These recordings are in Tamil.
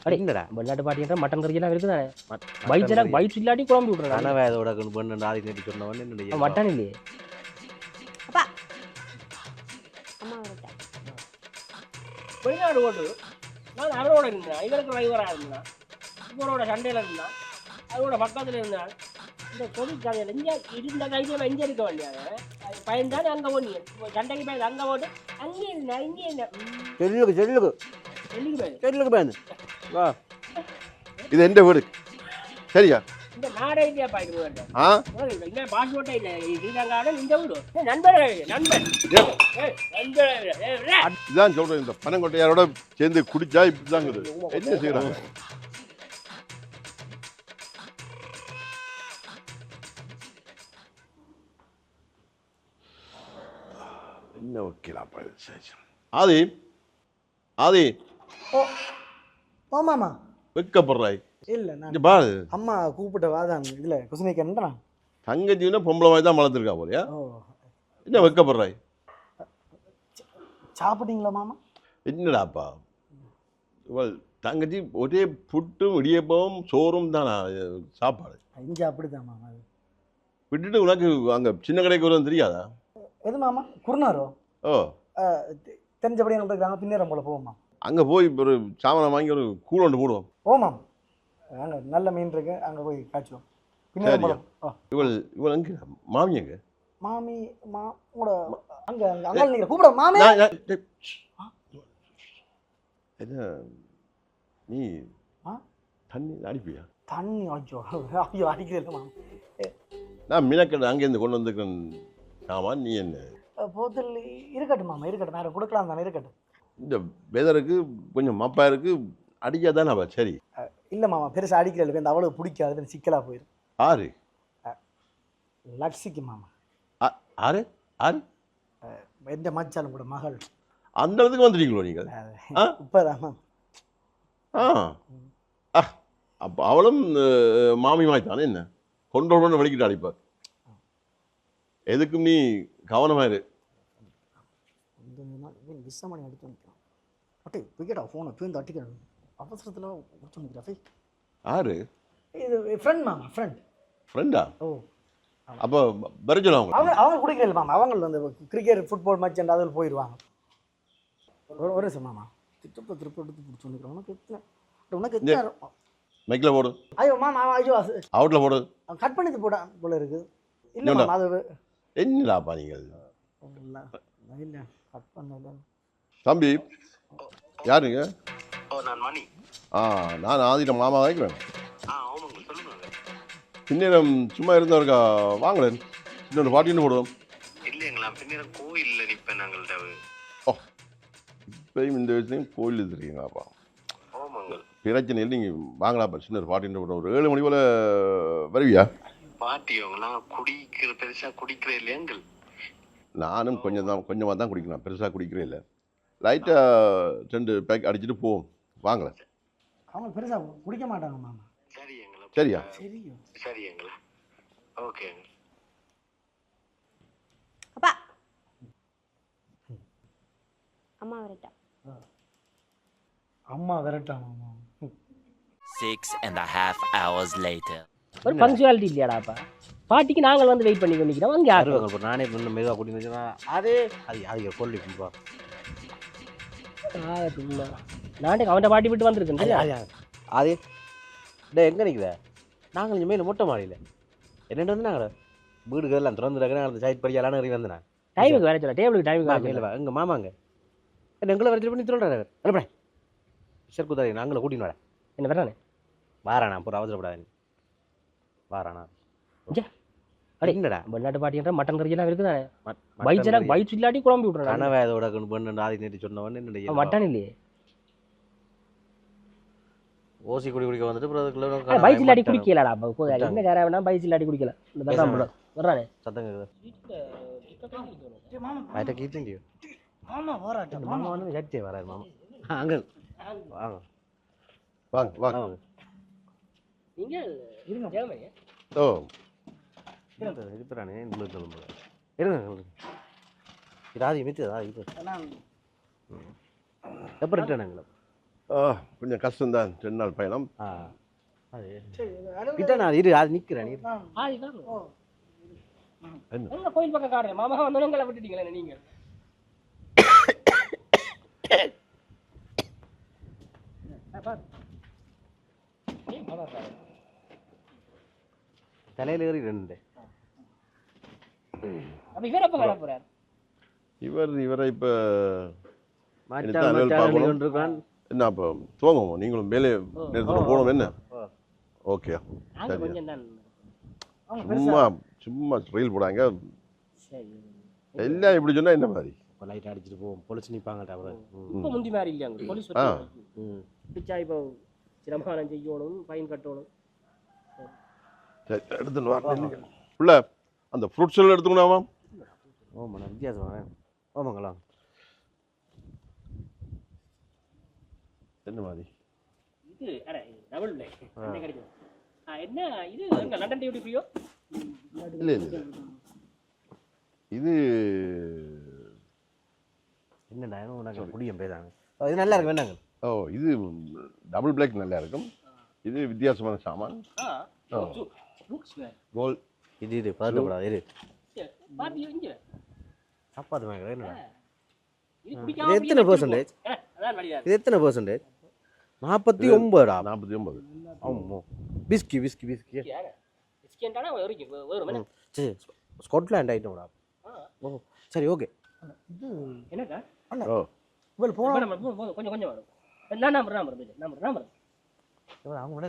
அடே. என்னடா? வெளிநாட்டு பாட்டின்ற மட்டன் கறி எல்லாம் இருக்குதானே வயிற்று இல்லாட்டி குழம்பு விட்றாங்க கனவை அதோட பண்ணு ஆதி நேற்று சொன்னவன் மட்டன் இல்லையே. அப்பா. அம்மா வரட்டா. வெளிநாடு ஓட்டு நான் அவரோட இருந்தேன் இவருக்கு டிரைவராக இருந்தேன் இவரோட சண்டையில் இருந்தான் அவரோட பக்கத்தில் இருந்தான் இந்த தொழில் கதையில் இங்கே இருந்த கைதியில் இருக்க வேண்டியது பயன்தானே அங்கே ஓடி சண்டைக்கு பயந்து அங்கே ஓட்டு அங்கே இருந்தேன் இங்கே இருந்தேன் செல்லுக்கு செல்லுக்கு டெல்லிக்கு போய் செல்லுக்கு பயந்து. வா இது ஏய், நண்பர். ஏய், ரே. இதான் சொல்றேன் இந்த பனங்கொட்டையாரோட சேர்ந்து குடிச்சா இப்படிதாங்குது. என்ன செய்யறாங்க? என்ன ஆதி ஆமாம்மா வெக்கப்படுறாய். இல்லை நான் பாரு. அம்மா கூப்பிட்ட வாதான் இதில் குசுமைக்கன்றா தங்கச்சின்னா பொம்பளை மாதிரி தான் வளர்த்துருக்கா போலியா? ஓ. என்ன வெக்கப்படுறாய்? சாப்பிட்டீங்களா மாமா? என்னடாப்பா? இவள் தங்கச்சி ஒரே புட்டும் இடியப்பமும் சோறும் தான் சாப்பாடு. இங்கே அப்படிதான் மாமா விட்டுட்டு உனக்கு அங்கே சின்ன கடைக்கு வருவது தெரியாதா? எது மாமா? குருநாரோ? ஓ. தெரிஞ்சபடி எங்கள்கிட்ட இருக்கிறாங்க பின்னேறம் போல போவோம்மா அங்கே போய் ஒரு சாமானை வாங்கி ஒரு கூழ் ஒன்று போடுவோம். ஓமாம் அங்கே நல்ல மீன் இருக்கு அங்கே போய் காய்ச்சுவோம் சரியா. இவள் இவள் அங்கே மாமி எங்க? மாமி மா உங்களோட அங்கே அங்கே அங்கே நீங்கள் கூப்பிட மாமே. என்ன நீ ஆ? தண்ணி அடிப்பியா? தண்ணி ஐயோ ஐயோ அடிக்கிறது மாமா. நான் மீனக்கடை அங்கேருந்து கொண்டு வந்துக்கிறேன் சாமான் நீ என்ன? அஹ், போத்தல் இருக்கட்டும் மாமா இருக்கட்டும். வேறு கொடுக்கலாம் தானே இருக்கட்டும். இந்த வெதருக்கு கொஞ்சம் மப்பா இருக்கு அடிக்கா தானே அவள் சரி இல்லை மாமா பெருசாக அடிக்கிறது இந்த அவ்வளோ பிடிக்காது சிக்கலாக போயிடும் ஆறு லக்ஸிக்கு மாமா ஆறு ஆறு எந்த மச்சாலும் கூட மகள் அந்த இடத்துக்கு வந்துட்டீங்களோ நீங்கள்? இப்போதான் மாமா ஆ அப்போ அவளும் மாமி மாதிரி தானே என்ன கொண்டோட கொண்டு வலிக்கிட்டு அடிப்பா எதுக்கும் நீ கவனமா இரு இந்த அட்டே விக்கெட்டா ஃபோனை பேருந்து அட்டிக்கிறான் அவசரத்தில் முடிச்சு நிற்கிறா ஆறு இது ஃப்ரெண்ட் மாமா ஃப்ரெண்ட் ஃப்ரெண்டா ஓ. அப்போ பரிச்சலாம் அவங்க? அவங்க அவங்க குடிக்கல மாமா. அவங்க அந்த கிரிக்கெட் ஃபுட்பால் மேட்ச் அந்த அதில் போயிடுவாங்க ஒரு ஒரு நிமிஷம் மாமா. திருப்ப திருப்ப எடுத்து பிடிச்சி நிற்கிறோம் உனக்கு எத்தனை? உனக்கு எத்தனை? மைக்கில் போடு. ஐயோ மாமா ஐயோ அவுட்டில் போடு. கட் பண்ணி போட போல இருக்கு. இல்லை அது என்னடாப்பா நீங்கள் இல்லை கட் பண்ணல? தம்பி யாருங்க? ஓ நான் மணி. ஆ நான் ஆதிட்ட மாமா வைக்கிறேன் ஆ ஆமாங்க சொல்லுங்க. பின்னேரம் சும்மா இருந்தவருக்கா? வாங்களேன். இன்னொரு பாட்டின்னு போடுவோம். இல்லைங்களா பின்னர் கோயில்ல நிப்பேன் நாங்கள்ட்ட. ஓ இப்பயும் இந்த வயசுலையும் கோயில் ஓமாங்க பிரச்சனை இல்லை நீங்கள் வாங்கலாப்பா சின்ன ஒரு பாட்டின்னு போடுவோம். ஒரு ஏழு மணி போல் வருவியா? பாட்டியோங்களா குடிக்கிற பெருசா குடிக்கிற இல்லையாங்கள்? நானும் கொஞ்சம் தான் கொஞ்சமாக தான் குடிக்கிறேன் பெருசாக குடிக்கிறே இல்லை. லைட்டாக ரெண்டு பேக் அடிச்சுட்டு போவோம் வாங்களேன் அவங்க பெருசாக குடிக்க மாட்டாங்க மாமா. சரிங்களா சரியா? சரிங்களா ஓகேங்க அப்பா. அம்மா வரட்டா. அம்மா விரட்டான் மாமா. Six and a half hours later. ஒரு பங்க்சுவாலிட்டி இல்லையாடாப்பா பாட்டிக்கு நாங்கள் வந்து வெயிட் பண்ணி நிற்கிறோம் அங்கே யாரு நானே இன்னும் மெதுவாக கூட்டி அதே அது அது கொல்லி நானே அவன்கிட்ட பாட்டி விட்டு வந்திருக்கேன்? அதே டே எங்கே நிற்குத நாங்கள் இங்கே மேலே மொட்டை மாடியில். என்னென்னு வந்து நாங்கள் வீடுகள் எல்லாம் திறந்துருக்கிறேன் அந்த சைட் படியாலான இறங்கி வந்தேன் டைமுக்கு வேற சொல்ல டேபிளுக்கு டைமுக்கு வேற வா எங்கள் மாமாங்க என்ன எங்களை வரைச்சு பண்ணி சொல்கிறாரு அனுப்படே. சரி குதாரி நாங்கள கூட்டின்னு வரேன். என்ன வரானே வாரானா அப்புறம் அவசரப்படாது வாரானா. இங்க. அடே. என்னடா? வெளிநாட்டு பாட்டின்ற மட்டன் கறி எல்லாம் இருக்குதானே மட்- வயிற்று இல்லாட்டி குழம்பு விட்றாங்க கனவை அதோட பண்ணு ஆதி நேற்று சொன்னவன் என்னுடைய மட்டன் இல்லையே. ஓசி குடி குடிக்க வந்துட்டு அப்புறம் அதுக்குள்ள பைஸ் இல்லாட்டி குடிக்கலடா. என்ன கார வேணா பைஸ் இல்லாட்டி குடிக்கல இந்த வர்றானே. சத்தம் கேக்குது? மாமா வந்து அங்க வாங்க. வாங்க வாங்க. நீங்க இருங்க. ஓ இருப்பானே உங்களுக்கு சொல்லுங்க இருங்க இருங்க. இது எப்போ ரிட்டர்ன் எங்களை ஆ, கொஞ்சம் கஷ்டம்தான். ரெண்டு நாள் பயணம். ஆ. அது. இரு அது நிற்கிறேன் காரணம் என்ன? கோயில் பக்கம் காடுறேன் மாமா வந்தவங்களை விட்டுட்டீங்களே நீங்க? தலையில் ஏறி ரெண்டு. அப்ப இவர் எப்ப வர போறாரு? இவர் இவரை இப்போ மச்சான் இனிதான் மச்சான் பார்க்கணும். கொண்டிருக்கான் என்ன அப்போ துவங்குவோம். நீங்களும் மேலே நேரத்தில் போகணும். என்ன. ஓகே. சும்மா சும்மா ரீல் போடாங்க. சரி. எல்லாம் இப்படி சொன்னா என்ன மாதிரி? இப்போ லைட் அடிச்சுட்டு போவோம். பொலிச்சு நிற்பாங்கட்டா அப்புறம் ம். இப்ப முந்தி மாதிரி இல்லையா போலீஸ் ஆ. ம். பிச்சா இப்போ சிரமம் செய்யணும் ஃபைன் கட்டணும். சரி எடுத்துன்னு வா. உள்ள அந்த ஃப்ரூட்ஸ் எல்லாம் எடுத்துக்கணாமா? ஓமாண்ணா வித்தியாசம்? ஓமாங்களா என்ன மாதிரி? இது அட டபுள் பிளே என்ன கிடைக்கும்? ஆ, என்ன இது லண்டன் டியூட்டி ஃப்ரீயோ இல்லை இல்லை. இது உனக்கு நல்லா இருக்கு வேணாங்க ஓ இது டபுள் பிளாக் நல்லா இருக்கும். இது வித்தியாசமான சாமான். ஆ ஓ. புக்ஸ் வேற. கோல் இது இது பதட்டப்படாது இரு சாப்பாடு வாங்க என்னடா இது இது எத்தனை வழியா இது எத்தனை பர்சன்டேஜ் நாற்பத்தி ஒன்பதுடா நாற்பத்தி ஒன்பது ஆமாம் வரைக்கும் வரும் என்ன சரி ஸ்காட்லாண்ட் ஐட்டம்டா. ஓ சரி ஓகே என்னக்கா ஓ இவள் போனா கொஞ்சம் கொஞ்சம் வரும் நான் நம்பர் நம்பர் நம்பர் நம்பர் அவங்க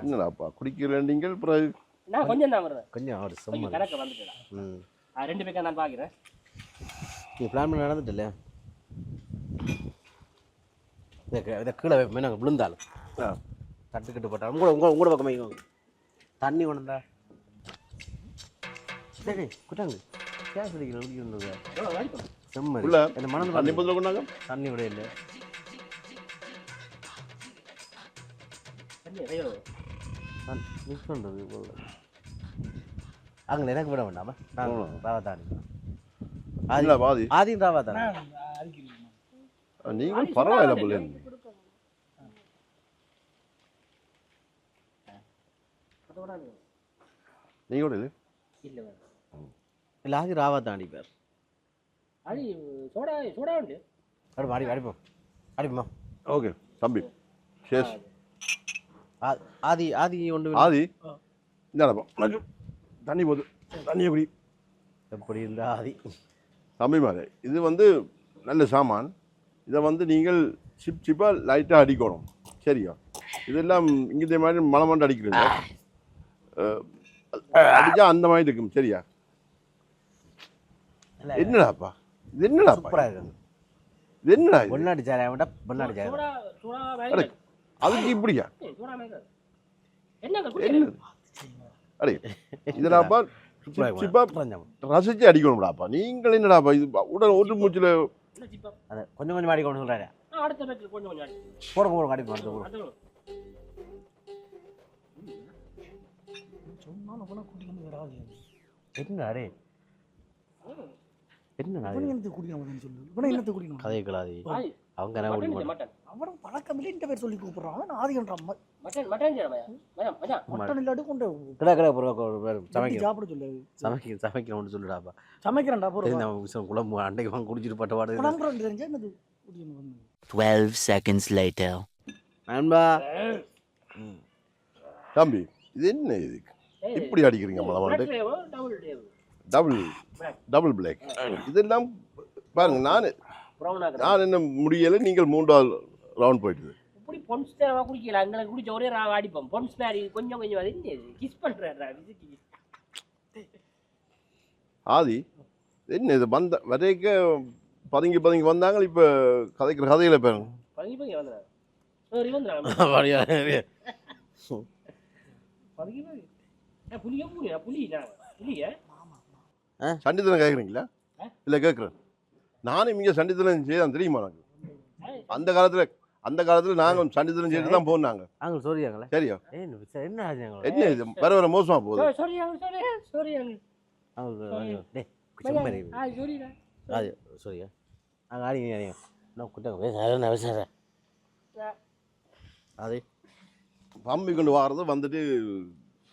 என்னடாப்பா குடிக்கிற நீங்கள் பிறகு நான் கொஞ்சம் தான் வருவேன். கொஞ்சம் அவர் கொஞ்சம் செம்ம கணக்கு வந்துட்டேன் ம். ரெண்டு பேக்கா நான் பார்க்குறேன் நீ பிளான் பண்ணி நடந்துட்டு இல்லையா? இதை கீழே வைப்போம் நாங்கள் விழுந்தாலும். தட்டுக்கிட்டு போட்டாலும் உங்களோட உங்களோட உங்களோட பக்கம் வைங்க. தண்ணி கொண்டா சரி குட்டாங்க. கேஸ் குடிக்கணும் எவ்வளோ வாய்ப்பு செம்ம என்ன மணந்து தண்ணி. பதில் கொண்டாங்க தண்ணி விட இல்லை. தண்ணி. மிஸ் பண்ணுறது அங்கே எனக்கு விட வேண்டாமா நாங்கள் ஆமா. ராவா தானி இல்ல பாதி ஆதியும் ராவா தானே நீங்கள் பரவாயில்ல அதோட நீங்கள் கூட இது இல்லை இல்லை ஆதி ராவா தாண்டி பேர் அது சோடா சோடா உண்டு அடி அடி அடிப்போம் அடிப்போமா ஓகே தம்பி சேஸ் ஆ- ஆதி ஆதி ஒன்று ஆதி. இந்தாடப்பா உனக்கு தண்ணி போது. தண்ணியை குடி எப்படி இருந்தா ஆதி? தம்பி மாதிரி இது வந்து நல்ல சாமான். இதை வந்து நீங்கள் சிப் சிப்பாக லைட்டாக அடிக்கணும். சரியா? இதெல்லாம் இங்கே மாதிரி மலை மண்டை அடிக்கிறீங்க அஹ், அடிச்சா அந்த மாதிரி இருக்கும். சரியா? என்னடாப்பா? இது என்னடாப்பா? சூப்பராக இருக்கு. இது என்னடா பொன்னாடி சாரை விட பொன்னாடி சாரை அதுக்கு இப்படியா? அடே சிப்பாக ரசிச்சு அடிக்கணும்டாப்பா. நீங்கள் என்னடாப்பா இது? உடல் ஒரு மூச்சில் கொஞ்சம் கொஞ்சம் அடிக்க சொல்கிறாரு கொஞ்சம் கொஞ்சம் அடி. குடிக்கணும் வராது என்ன என்னத்தை குடிக்கணும் சொல்லு இவனை என்னத்தை குடிக்கணும்? கதையை கிளாதி. அவங்க என்ன குடிக்க மட்டன். அவனும் பழக்கம் இல்லை இந்த பேர் சொல்லி கூப்பிடுறான். அவன் ஆதிகன்றான் மட்டன் மட்டன். மட்டன். இல்லாட்டி கொண்டு கிடா சமைக்க சாப்பிட சொல்லு? சமைக்க சமைக்கணும்னு சொல்லுடாப்பா. சமைக்கிறேன்டா நம்ம விஷயம் குழம்பு அன்னைக்கு வாங்க குடிச்சிட்டு பட்ட பாடு. குழம்புறோம் தெரிஞ்சா என்னது? 12 seconds later. நண்பா. தம்பி இது என்ன இது? இப்படி அடிக்கிறீங்க மலை black மண்டை label, double label. Double. Double block இதெல்லாம் பாருங்க நான். நான் என்ன முடியலை நீங்கள் மூன்றாவது ரவுண்ட் போயிட்டுது இப்படி பொன்ஸ் தேவை குடிக்கல எங்களுக்கு குடிச்ச ஒரே ராவ அடிப்போம் பொன்ஸ் மாதிரி கொஞ்சம் கொஞ்சம் அது கிஸ் பண்றா விசிக்கி. ஆதி என்ன இது வந்த வரைக்க பதுங்கி பதுங்கி வந்தாங்க இப்போ கதைக்கிற கதையில் பாருங்க. பதுங்கி பதுங்கி வந்துடுறாங்க பதுங்கி பதுங்கி. ஏ, புளிய புளியா புளி நான் புளிய சண்டித்தனம் கேட்குறீங்களா இல்லை கேட்குறேன் நானும் இங்கே சண்டித்தனம் செய்தான் தெரியுமா எனக்கு அந்த காலத்தில் அந்த காலத்தில் நாங்கள் சண்டித்தனம் செய்து தான் போனாங்க. அங்க சொல்லியாங்களே சரியா? என்ன ஆச்சு என்ன இது? வர வர மோசமாக போகுது. சரியா அங்கே ஆடிங்க ஆடிங்க நான் குட்டாங்க பேசுகிறேன் பேசுகிறேன் அது பம்பி கொண்டு வாரது வந்துட்டு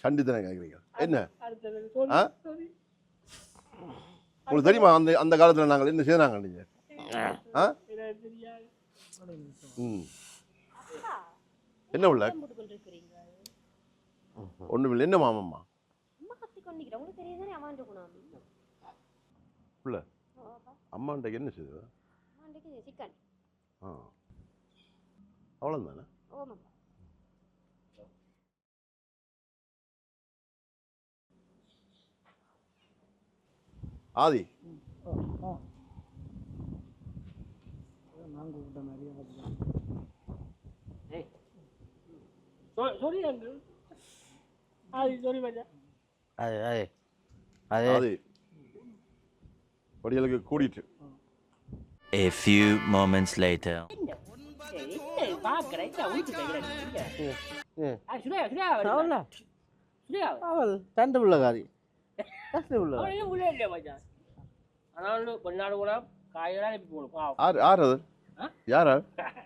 சண்டித்தனை கேட்குறீங்க என்ன? ஆ? உங்களுக்கு தெரியுமா அந்த அந்த காலத்தில் நாங்கள் என்ன செய்தாங்க நீங்கள் ஆ. ம். என்ன உள்ள? ஒன்றுமில்லை என்ன மாமம்மா? அம்மா கத்தி கொண்டிருக்கிறேன் உங்களுக்கு தெரியுதானே அம்மா இருக்கணும் உள்ள. அம்மாண்ட என்ன அம்மாண்டிக்கு சிக்கன். ஆ. அவ்வளோதானே ஆதி நாங்கள் விட்ட நிறைய So- sorry, uncle. அது sorry, மச்சான். அது அது அது ஆதி. படிகளுக்கு கூடிட்டு. A few moments later. அவளா தண்டு பிள்ளைக்காரி தண்டு பிள்ளை? ஆனாலும் கொஞ்ச நாள் கூட காயெல்லாம். யார் யார்?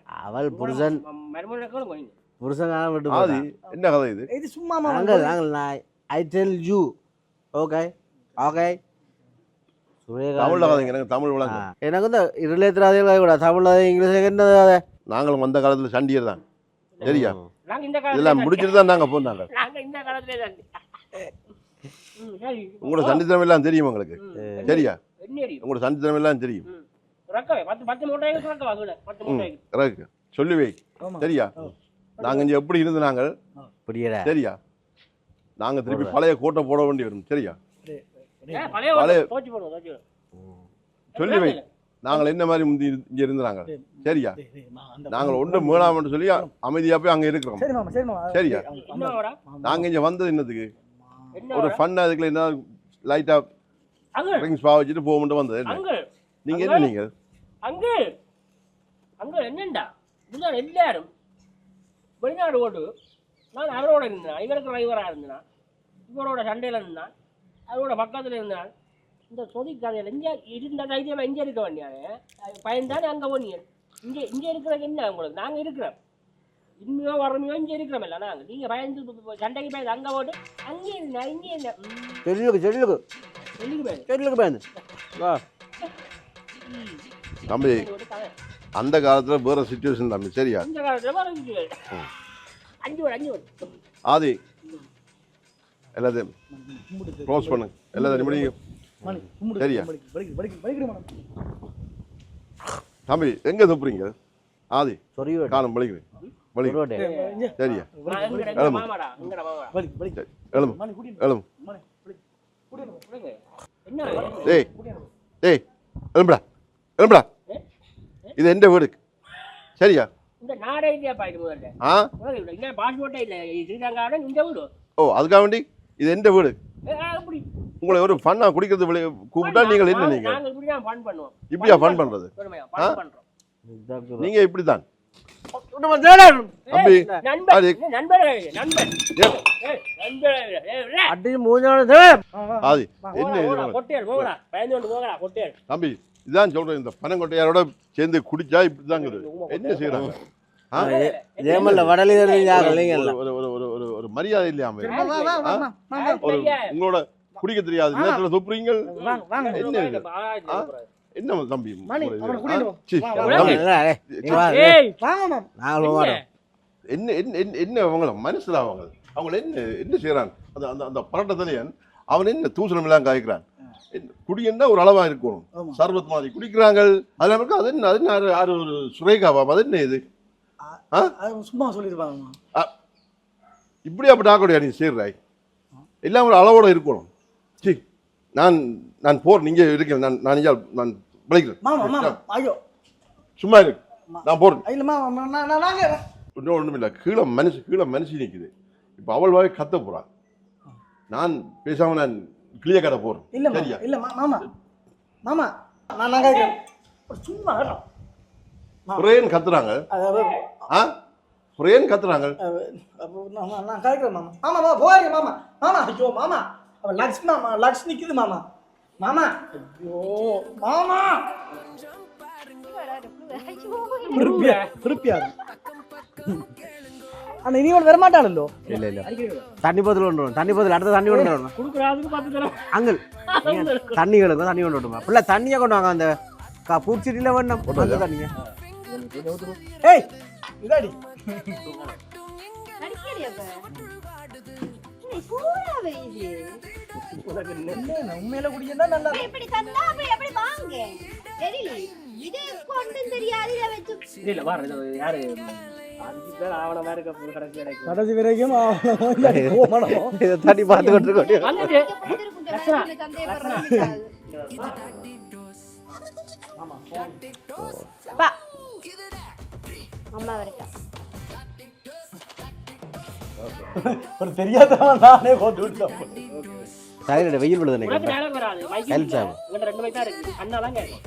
அவள் புருஷன். கொஞ்சம். புருஷன் காண விட்டு ஆதி என்ன கதை இது? இது சும்மா நாங்கள் நாங்கள் நான் I tell you okay okay தமிழில் கதைங்க எனக்கு தமிழ் விளங்க. எனக்கு வந்து ரிலேட்டடாக கூட தமிழில் இங்கிலீஷ் என்னது அது நாங்களும் அந்த காலத்தில் சண்டியர் தான். சரியா? நாங்க இந்த காலத்துல இதெல்லாம் முடிச்சிட்டு தான் நாங்கள் போனாங்க இந்த. உங்களோட சண்டித்தனம் எல்லாம் தெரியும் உங்களுக்கு? சரியா? என்ன? உங்களோட சண்டித்தனம் எல்லாம் தெரியும். சொல்லி வை. சரியா? நாங்கள் இங்கே எப்படி இருந்து நாங்கள்? புரியல. சரியா? நாங்கள் திருப்பி பழைய கோட்டை போட வேண்டி வரும். சரியா? பழைய. சொல்லி வை. நாங்கள் என்ன மாதிரி முந்தி இங்கே இருந்தாங்க சரியா? நாங்கள் ஒன்றும் மீளாமன்னு சொல்லி அமைதியாக போய் அங்கே இருக்கிறோம். சரி மாமா சரி மாமா. சரியா? நாங்கள் இங்கே வந்தது என்னத்துக்கு என்ன ஒரு? ஃபன் அதுக்குள்ள என்ன லைட்டாக ட்ரிங்க்ஸ் பா வச்சுட்டு போக மட்டும் வந்தது நீங்கள் என்ன நீங்கள்? அங்கிள், அங்கிள், என்னண்டா? எல்லாரும் வெளிநாடு ஓட்டு நான் அவரோட இருந்தேன். இவருக்கு டிரைவராக இருந்தேன். இவரோட சண்டையில் இருந்தான். அவரோட பக்கத்தில் இருந்தான். இந்த சொதி கதையில் இங்கே இருந்த தைரியம் இங்கே இருக்க வேண்டியாரு பயன்தானே அங்கே போனீங்க. இங்கே இங்கே இருக்கிறது என்ன உங்களுக்கு? நாங்கள் இருக்கிறோம். இன்மையோ வறுமையோ இங்கே இருக்கிறோமில்ல நாங்கள் நீங்கள் பயந்து சண்டைக்கு பயந்து அங்கே போட்டு அங்கே இருந்தா இங்கே இல்லை சொல்லுக்கு சொல்லுக்கு சொல்லிக்கு பயந்து சொல்லுக்கு பயந்து வா. தம்பி. அந்த காலத்தில் வேற சுச்சுவேஷன் தம்பி சரியா? இந்த காலத்தில் வர அஞ்சு வரும் அஞ்சு வரும் ஆதி. எல்லாத்தையும் க்ளோஸ் பண்ணு. எல்லாத்தையும் முடியும் சரியா? தம்பி எங்கே துப்புறீங்க? ஆதி காலம் வலிக்குது. வலி சொறி விட்டு ஏய், இங்க, சரியா வா. விடுங்க. என்ன டேய் டேய் எழும்புடா. எழும்புடா. இது எந்த வீடு? சரியா? ஓ அதுக்காக வேண்டி? இது எந்த வீடு? உங்களை ஒரு ஃபன்னாக குடிக்கிறது கூப்பிட்டா நீங்கள் என்ன நாங்க- நாங்க இப்படியா ஃபன் பண்ணுறது பெருமையா ஆ? ஃபன் பண்றோம். நீங்கள் இப்படி தான் ஏய், தம்பி, என்ன என்ன இதான் சொல்றேன் இந்த பனங்கொட்டையாரோட சேர்ந்து குடிச்சா என்ன ஆ? ஜெயமல்ல வடலி தெரிஞ்சாங்க ஒரு ஒரு ஒரு ஒரு ஒரு ஒரு மரியாதை இல்லையாம. ஒரு உங்களோட குடிக்க தெரியாது நேரத்துல துப்புறீங்க வாங்க, வாங்க. என்ன? என்ன தம்பி? என்ன? என்ன என்ன- என்ன அவங்கள மனசுல அவங்க? அவங்க என்ன என்ன செய்யறான் அந்த அந்த அந்த பரட்டத்திலையன் அவன் என்ன தூசணம் எல்லாம் காய்க்கிறான்? என்ன- குடின்னா ஒரு அளவா இருக்கணும். ஆமா. சர்வத் மாதிரி குடிக்கிறாங்க. அது நமக்கு அது அது யாரு- ஒரு சுரேகாவா? அது என்ன இது? சும்மா சொல்லிருப்பாங்க மாமா. இப்படி அப்படி ஆக்கடையா நீ சேர்றாய் எல்லாம் ஒரு அளவோட இருக்கணும். சி நான் நான் போர் நீங்க இருக்கேன் நான் நான் நான் விளைக்கிறேன். ஐயோ. சும்மா இரு. நான் போறேன். இல்ல மாமா மா- நான் நான் நாங்க இன்னும் ஒண்ணும் இல்லை. கீழே மனுஷு கீழே மனுஷி நிக்குது. இப்போ அவள் வாய் கத்த போறான் நான் பேசாம நான் கிளிய கடை போறேன் இல்ல சரியா? இல்ல மாமா. மாமா நான் ஒரு சும்மா. புரேன் கத்துறாங்க. அதாவது ஆ? புரேன் கத்துறாங்க. நான் கேட்கிறேன் மாமா. மாமா மாமா போகாதீங்க மாமா. மாமா ஐயோ மாமா. அவ லக்ஸ் மாமா லக்ஸ் நிக்குது மாமா. மாமா. ஐயோ மாமா. ஐயோ. திருப்பியா திருப்பியா தண்ணி போத்தல் கொண்டு வரணும் தண்ணி போத்தல் அடுத்த தண்ணி கொண்டு வரணும். கொடுக்குறாதுக்கு பத்து தரம் அங்கிள். நீங்க தண்ணி கிடக்கும் தண்ணி கொண்டு வரணும்? பிள்ளை தண்ணியை கொண்டு வாங்க அந்த பூச்சிட்டில வேணும் அந்த தண்ணியை? ஏய் இதாடி உண்மையில நல்லா இப்படி தந்தா அப்படி வாங்க? தெரியல. இது கொண்டும் தெரியாது இதை வச்சு. இல்ல இல்ல வார இது யாரு? கடைசி வரைக்கும். இதை தண்ணி பார்த்து கொண்டு இருக்கோம் அம்மா வரைக்கும் ஒரு தெரியாதவன் நானே போட்டு வெயில் விழுது நினைக்கிறேன் ரெண்டு மைக் தான் இருக்கு. அண்ணா தான் கேட்கும்.